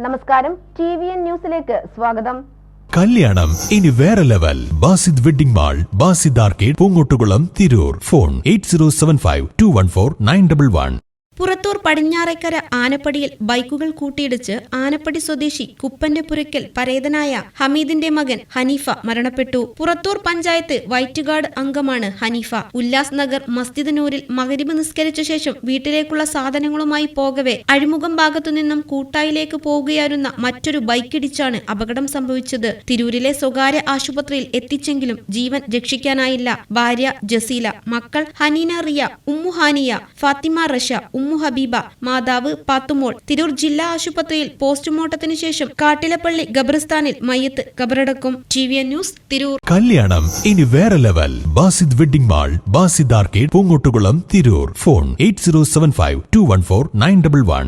നമസ്കാരം. T V N ന്യൂസിലേക്ക് സ്വാഗതം. കല്യാണം. ഇനി വേറെ level. Basid wedding mall Basid arcade Poongottukulam Tirur. Phone eight zero seven five two one four nine double one. Purathur Padinjarekkara ആനപ്പടിയിൽ ബൈക്കുകൾ കൂട്ടിയിടിച്ച് ആനപ്പടി സ്വദേശി കുപ്പന്റെ പുരയ്ക്കൽ പരേതനായ ഹമീദിന്റെ മകൻ ഹനീഫ മരണപ്പെട്ടു. പുറത്തൂർ പഞ്ചായത്ത് വൈറ്റുകാട് അംഗമാണ് ഹനീഫ. ഉല്ലാസ് നഗർ മസ്ജിദ് നൂരിൽ മകരിബ് നിസ്കരിച്ച ശേഷം വീട്ടിലേക്കുള്ള സാധനങ്ങളുമായി പോകവെ അഴിമുഖം ഭാഗത്തുനിന്നും കൂട്ടായിലേക്ക് പോവുകയായിരുന്ന മറ്റൊരു ബൈക്കിടിച്ചാണ് അപകടം സംഭവിച്ചത്. തിരൂരിലെ സ്വകാര്യ ആശുപത്രിയിൽ എത്തിച്ചെങ്കിലും ജീവൻ രക്ഷിക്കാനായില്ല. ഭാര്യ ജസീല മക്കൾ ഹനീന റിയ ഉമ്മുഹാനിയ ഫാത്തിമ റഷ ഉമ്മു ഹബീബ മാതാവ് പാത്തുമോൾ. തിരൂർ ജില്ലാ ആശുപത്രിയിൽ പോസ്റ്റ്മോർട്ടത്തിന് ശേഷം കാട്ടിലപ്പള്ളി ഖബറിസ്ഥാനിൽ മയ്യത്ത് ഖബറടക്കും. T V N news Tirur. കല്യാണം ഇനി വേറെ level Basid wedding mall Basid arcade Poongottukulam Tirur. Phone eight zero seven five two one four nine double one.